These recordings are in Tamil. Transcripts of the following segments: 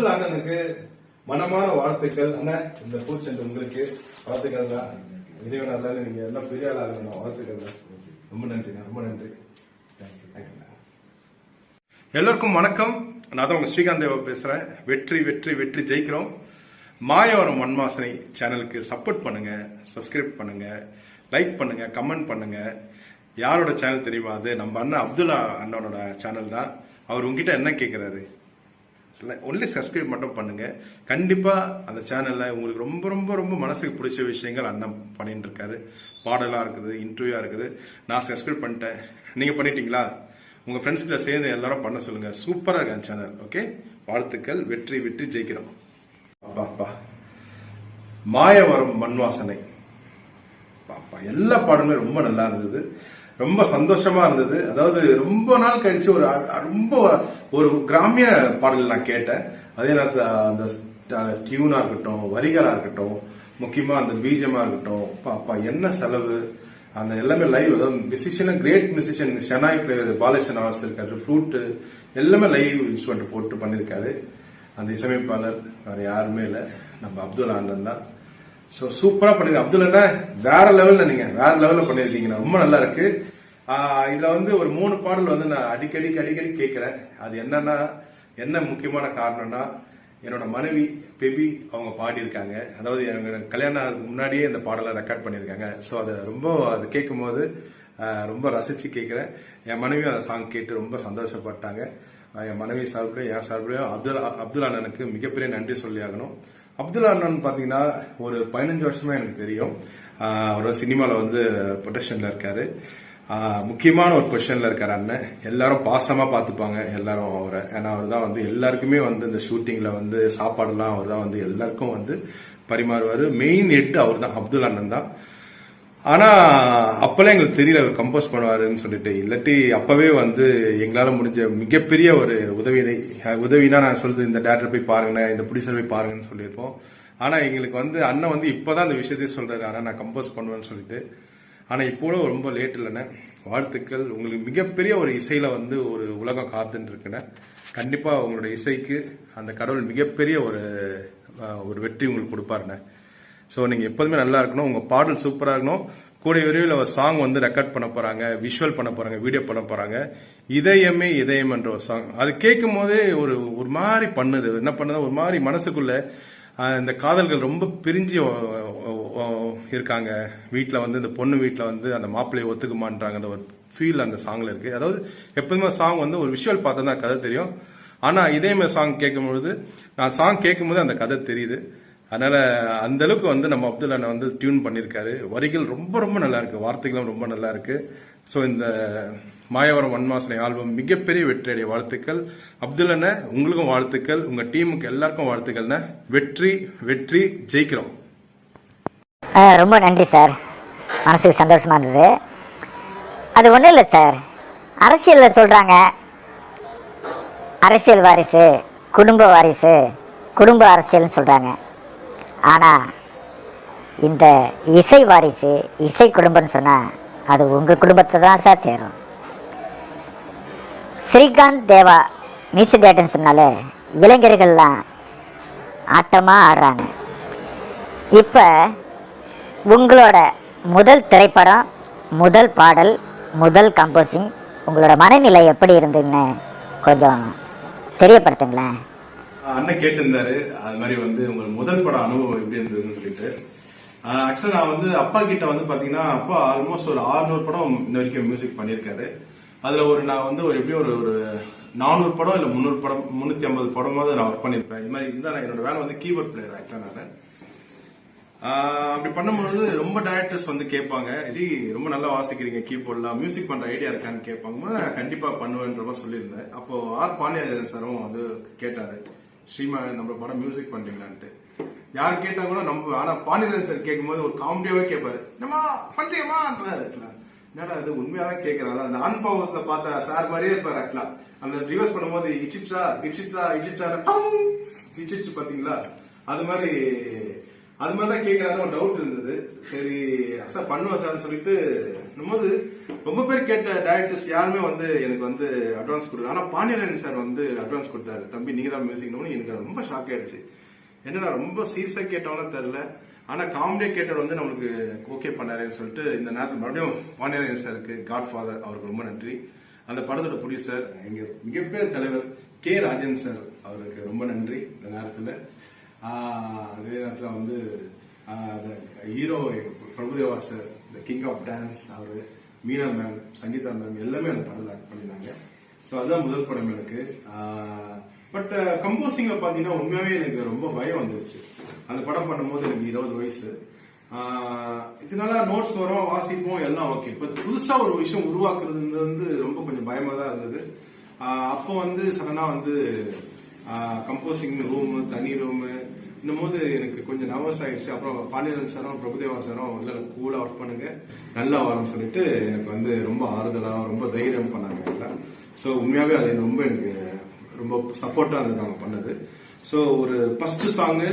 அப்துல் அண்ணனுக்கு மனமான வாழ்த்துக்கள். அண்ணா இந்த பூச்செண்டு உங்களுக்கு வாழ்த்துக்கள் தான். இறைவன் அல்லாத நீங்க எல்லாம் பெரிய ஆள் இருக்கணும் வாழ்த்துக்கள் தான். ரொம்ப நன்றி ரொம்ப நன்றி. எல்லோருக்கும் வணக்கம். நான் தான் உங்க ஸ்ரீகாந்த் தேவா பேசுறேன். வெற்றி வெற்றி வெற்றி ஜெயிக்கிறோம். மாயவரம் மண்வாசனை சேனலுக்கு சப்போர்ட் பண்ணுங்க சப்ஸ்கிரைப் பண்ணுங்க லைக் பண்ணுங்க கமெண்ட் பண்ணுங்க. யாரோட சேனல் தெரியுமா அது? நம்ம அண்ணன் அப்துல்லா அண்ணனோட சேனல் தான். அவர் உங்ககிட்ட என்ன கேட்கிறாரு ஒன்லி சப்ஸ்கிரைப் மட்டும் பண்ணுங்க. கண்டிப்பாக அந்த சேனலில் உங்களுக்கு ரொம்ப ரொம்ப ரொம்ப மனசுக்கு பிடிச்ச விஷயங்கள் அண்ணன் பண்ணிட்டு இருக்காரு. பாடலாக இருக்குது இன்டர்வியூவாக இருக்குது. நான் சப்ஸ்கிரைப் பண்ணிட்டேன். நீங்கள் பண்ணிட்டீங்களா? உங்கள் ஃப்ரெண்ட்ஸ்கிட்ட சேர்ந்து எல்லாரும் பண்ண சொல்லுங்க. சூப்பராக இருக்கு அந்த சேனல் ஓகே வாழ்த்துக்கள் வெற்றி வெற்றி ஜெயிக்கிறோம். அப்பா அப்பா. மாயவரம் மண் வாசனை பாப்பா எல்லா பாடலுமே ரொம்ப நல்லா இருந்தது. ரொம்ப சந்தோஷமா இருந்தது. அதாவது ரொம்ப நாள் கழிச்சு ஒரு ரொம்ப ஒரு கிராமிய பாடல் நான் கேட்டேன். அதே நேரத்தில் அந்த டியூனா இருக்கட்டும் வரிகளா இருக்கட்டும் முக்கியமா அந்த பீஜமா இருக்கட்டும் பாப்பா என்ன செலவு அந்த எல்லாமே லைவ் அதாவது musician great musician shehnai player பாலேஷன் அவர்ஸ் இருக்காரு எல்லாமே லைவ் இன்ஸ்ட்ருமெண்ட் போட்டு பண்ணியிருக்காரு அந்த இசையமைப்பாளர் வேற யாருமே இல்லை. நம்ம அப்துல் ஆனந்த் தான். ஸோ சூப்பரா பண்ணிருக்கீங்க. அப்துல் அண்ணா வேற லெவல்ல நீங்க. வேற லெவல்ல பண்ணிருக்கீங்க. ரொம்ப நல்லா இருக்கு. இதில் இதுல வந்து ஒரு மூணு பாடல் வந்து நான் அடிக்கடி அடிக்கடி கேட்கிறேன் அது என்னன்னா என்ன முக்கியமான காரணம்னா என்னோட மனைவி பெபி அவங்க பாடியிருக்காங்க. அதாவது எங்க கல்யாணம் ஆகிறதுக்கு முன்னாடியே இந்த பாடலை ரெக்கார்ட் பண்ணியிருக்காங்க. ஸோ அதை ரொம்ப அது கேட்கும்போது ரொம்ப ரசிச்சு கேட்குறேன் என் மனைவியும் அந்த சாங் கேட்டு ரொம்ப சந்தோஷப்பட்டாங்க. என் மனைவி சார்பிலையும் என் சார்பிலையும் அப்துல் அப்துல் அண்ணனுக்கு மிகப்பெரிய நன்றி சொல்லி ஆகணும். அப்துல் அண்ணன் பார்த்தீங்கன்னா ஒரு பதினஞ்சு வருஷமா எனக்கு தெரியும். அவர் சினிமாவில் வந்து ப்ரொடெக்ஷனில் இருக்காரு. முக்கியமான ஒரு பொசிஷனில் இருக்கார் அண்ணன். எல்லாரும் பாசமாக பார்த்துப்பாங்க எல்லாரும் அவரை. ஏன்னா அவர் தான் வந்து எல்லாருக்குமே வந்து இந்த ஷூட்டிங்கில் வந்து சாப்பாடுலாம் அவர் தான் வந்து எல்லாருக்கும் வந்து பரிமாறுவார். மெயின் ஹெட் அவர் தான் அப்துல் அண்ணன் தான். ஆனா அப்பெல்லாம் எங்களுக்கு தெரியல அவர் கம்போஸ் பண்ணுவாருன்னு சொல்லிட்டு. இல்லாட்டி அப்பவே வந்து எங்களால முடிஞ்ச மிகப்பெரிய ஒரு உதவி உதவினா நான் சொல்றது இந்த டேரக்டர் போய் பாருங்க இந்த ப்ரொடியூசர் போய் பாருங்கன்னு சொல்லியிருப்போம். ஆனா எங்களுக்கு வந்து அண்ணன் வந்து இப்பதான் அந்த விஷயத்தையே சொல்றாரு. ஆனா நான் கம்போஸ் பண்ணுவேன்னு சொல்லிட்டு. ஆனா இப்போ ரொம்ப லேட் இல்லைண்ணே. வாழ்த்துக்கள். உங்களுக்கு மிகப்பெரிய ஒரு இசையில வந்து ஒரு உலகம் காத்துட்டு இருக்குண்ணே கண்டிப்பா உங்களோட இசைக்கு அந்த கடவுள் மிகப்பெரிய ஒரு ஒரு வெற்றி உங்களுக்கு கொடுப்பாருண்ணே. ஸோ நீங்கள் எப்போதுமே நல்லா இருக்கணும். உங்கள் பாடல் சூப்பராக இருக்கணும். கூடிய விரைவில் ஒரு சாங் வந்து ரெக்கார்ட் பண்ண போகிறாங்க விஷுவல் பண்ண போகிறாங்க வீடியோ பண்ண போகிறாங்க இதயமே இதயம் என்ற ஒரு சாங் அது கேட்கும் போதே ஒரு ஒரு மாதிரி பண்ணுது. என்ன பண்ணுது ஒரு மாதிரி மனசுக்குள்ள இந்த காதல்கள் ரொம்ப பிரிஞ்சு இருக்காங்க. வீட்டில் வந்து இந்த பொண்ணு வீட்டில் வந்து அந்த மாப்பிள்ளையை ஒத்துக்குமான்றாங்க. அந்த ஒரு ஃபீல் அந்த சாங்கில் இருக்குது அதாவது எப்போதுமே சாங் வந்து ஒரு விஷுவல் பார்த்தா தான் கதை தெரியும். ஆனால் இதயமே சாங் கேட்கும்பொழுது நான் சாங் கேட்கும்போது அந்த கதை தெரியுது. அதனால அந்த அளவுக்கு வந்து நம்ம அப்துல் அண்ணன் வந்து டியூன் பண்ணியிருக்காரு வரிகள் ரொம்ப ரொம்ப நல்லா இருக்கு. வார்த்தைகளும் ரொம்ப நல்லா இருக்கு. ஸோ இந்த மாயவரம் வன்மாசனை ஆல்பம் மிகப்பெரிய வெற்றியடைய வாழ்த்துக்கள். அப்துல் அண்ணன் உங்களுக்கும் வாழ்த்துக்கள். உங்க டீமுக்கு எல்லாருக்கும் வாழ்த்துக்கள்ண்ணே. வெற்றி வெற்றி ஜெயிக்கிறோம். ஆ, ரொம்ப நன்றி சார். மனசுக்கு சந்தோஷமா இருந்தது. அது ஒன்றும் இல்லை சார். அரசியலில் சொல்கிறாங்க அரசியல் வாரிசு குடும்ப வாரிசு குடும்ப அரசியல்னு சொல்கிறாங்க ஆனால் இந்த இசை வாரிசு இசை குடும்பம்னு சொன்னால் அது உங்கள் குடும்பத்தை தான் சார் சேரும். ஸ்ரீகாந்த் தேவா மியூசிக் டேரக்டர்னு சொன்னாலே இளைஞர்கள்லாம் ஆட்டமாக ஆடுறாங்க. இப்போ உங்களோட முதல் திரைப்படம் முதல் பாடல் முதல் கம்போசிங் உங்களோட மனநிலை எப்படி இருந்ததுன்னு கொஞ்சம் தெரியப்படுத்துங்களேன். அண்ணன் கேட்டிருந்தாரு. அது மாதிரி வந்து உங்களுக்கு முதல் பட அனுபவம் எப்படி இருந்ததுன்னு சொல்லிட்டு. ஆக்சுவலா நான் வந்து அப்பா கிட்ட வந்து பாத்தீங்கன்னா அப்பா ஆல்மோஸ்ட் ஒரு 600 படம் இன்ன வரைக்கும் மியூசிக் பண்ணியிருக்காரு. அதுல ஒரு நான் வந்து ஒரு எப்படியும் ஒரு ஒரு நானூறு படம் இல்ல முந்நூறு படம் முன்னூத்தி ஐம்பது படமாவது நான் ஒர்க் பண்ணிருப்பேன் இது மாதிரி இருந்தா நான் என்னோட வேலை வந்து கீபோர்ட் பிளேயர் ஆக்சுவலா நான். அப்படி பண்ணும்பொழுது ரொம்ப டேரக்டர்ஸ் வந்து கேட்பாங்க. இது ரொம்ப நல்லா வாசிக்கிறீங்க கீபோர்ட்லாம் மியூசிக் பண்ற ஐடியா இருக்கான்னு கேட்பாங்க. நான் கண்டிப்பா பண்ணுவேன்ற மாதிரி சொல்லியிருந்தேன். அப்போ ஆர் பாண்டியராஜன் சாரும் வந்து கேட்டாரு. ஸ்ரீமா நம்ம படம் மியூசிக் பண்றீங்களான்ட்டு. யார் கேட்டா கூட நம்ம ஆனா பாண்டியராஜன் சார் கேட்கும்போது ஒரு காமெடியாவே கேட்பாரு என்னம்மா பண்றியமான்றாரு என்னடா அது உண்மையாவே கேட்கறாரு அந்த அன்பவத்துல பார்த்த சார் மாதிரியே இருப்பாரு ஆக்சுவலா அந்த ரிவர்ஸ் பண்ணும்போது இச்சிச்சா இச்சிச்சா இச்சிச்சா இச்சிச்சு பாத்தீங்களா? அது மாதிரி அது மாதிரி தான் கேட்கறாங்க ஒரு டவுட் இருந்தது. சரி சார் பண்ணுவோம் சார் சொல்லிட்டு போது ரொம்ப பேர் கேட்ட டேரக்டர்ஸ் யாருமே வந்து எனக்கு வந்து அட்வான்ஸ் கொடுக்கல. ஆனா பாண்டியன் சார் வந்து அட்வான்ஸ் கொடுத்தாரு. தம்பி நீங்க தான் மியூசிக்னு எனக்கு ரொம்ப ஷாக் ஆயிடுச்சு. என்னடா ரொம்ப சீரியஸா கேட்டவங்களும் தெரியல. ஆனா காமெடியா கேட்டவர் வந்து நம்மளுக்கு ஓகே பண்ணாருன்னு சொல்லிட்டு இந்த நேரத்தில் மறுபடியும் பாண்டியன் சாருக்கு காட் ஃபாதர் அவருக்கு ரொம்ப நன்றி. அந்த படத்தோட ப்ரொடியூசர் எங்க மிகப்பெரிய தலைவர் கே ராஜன் சார் அவருக்கு ரொம்ப நன்றி இந்த நேரத்தில். அதே நேரத்தில் வந்து ஹீரோ பிரபுதேவா சார் இந்த கிங் ஆஃப் டான்ஸ் அவரு மீனா மேம் சங்கீதா மேம் எல்லாமே அந்த படத்தில் ஆக்ட் பண்ணியிருந்தாங்க ஸோ அதுதான் முதல் படம் எனக்கு. பட் கம்போசிங்ல பார்த்தீங்கன்னா உண்மையாவே எனக்கு ரொம்ப பயம் வந்துருச்சு. அந்த படம் பண்ணும்போது எனக்கு இருபது வயசு. இதனால நோட்ஸ் வரும் வாசிப்போம் எல்லாம் ஓகே இப்போ புதுசா ஒரு விஷயம் உருவாக்குறது வந்து ரொம்ப கொஞ்சம் பயமா தான் இருந்தது. அப்போ வந்து சடனா வந்து கம்போசிங் ரூமு தனி ரூமு இன்னும் போது எனக்கு கொஞ்சம் நர்வஸ் ஆயிடுச்சு. அப்புறம் பாண்டியன் சாரும் பிரபுதேவா சாரும் இல்ல கூலா ஒர்க் பண்ணுங்க. நல்லா வரும்னு சொல்லிட்டு எனக்கு வந்து ரொம்ப ஆறுதலா ரொம்ப தைரியம் பண்ணாங்க எல்லாம். ஸோ உண்மையாவே அது ரொம்ப எனக்கு ரொம்ப சப்போர்ட்டா இருந்தது அவங்க பண்ணது. ஸோ ஒரு ஃபர்ஸ்ட் சாங்கு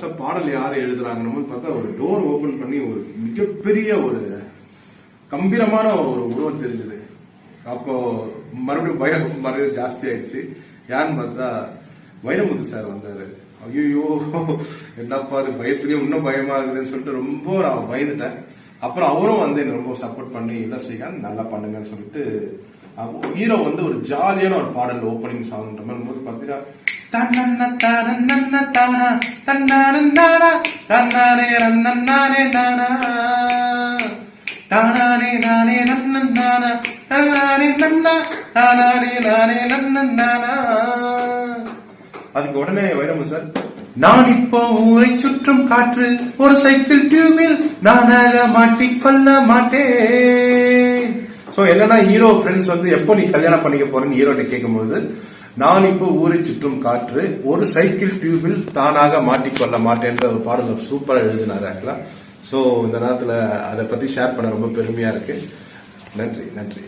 சார் பாடல் யார் எழுதுறாங்கன்னு போது பார்த்தா ஒரு டோர் ஓபன் பண்ணி ஒரு மிகப்பெரிய ஒரு கம்பீரமான ஒரு உருவம் தெரிஞ்சது. அப்போ மறுபடியும் பயம் மறுபடியும் ஜாஸ்தி ஆயிடுச்சு. யாருன்னு பார்த்தா வைரமுத்து சார் வந்தாரு. ஐயோ என்னப்பா அது பயத்துலயே இன்னும் பயமா இருக்குதுன்னு சொல்லிட்டு ரொம்ப நான் பயந்துட்டேன். அப்புறம் அவரும் வந்து என்ன ரொம்ப சப்போர்ட் பண்ணி இல்ல ஸ்ரீகாந்த் நல்லா பண்ணுங்கன்னு சொல்லிட்டு ஹீரோ வந்து ஒரு ஜாலியான ஒரு பாடல் ஓப்பனிங் சாங்ன்ற மாதிரி போது பாத்தீங்கன்னா தன்னன்ன தானன்னன்ன தானா நானா தானானே நானே நன்னா தானானே நானே நன்னன்னானா அதுக்கு உடனே வைரமு சார் நான் இப்போ ஊரை சுற்றும் காற்று ஒரு சைக்கிள் டியூபில் நானாக மாட்டிக்கொள்ள மாட்டேன். சோ என்னன்னா ஹீரோ ஃப்ரெண்ட்ஸ் வந்து எப்போ நீ கல்யாணம் பண்ணிக்க போறேன்னு ஹீரோட்ட கேட்கும்போது நான் இப்போ ஊரை சுற்றும் காற்று ஒரு சைக்கிள் டியூபில் தானாக மாட்டிக்கொள்ள மாட்டேன்ற ஒரு பாடல சூப்பரா எழுதினாரு ஆக்சுவலா. சோ இந்த நேரத்துல அதை பத்தி ஷேர் பண்ண ரொம்ப பெருமையா இருக்கு. நன்றி நன்றி.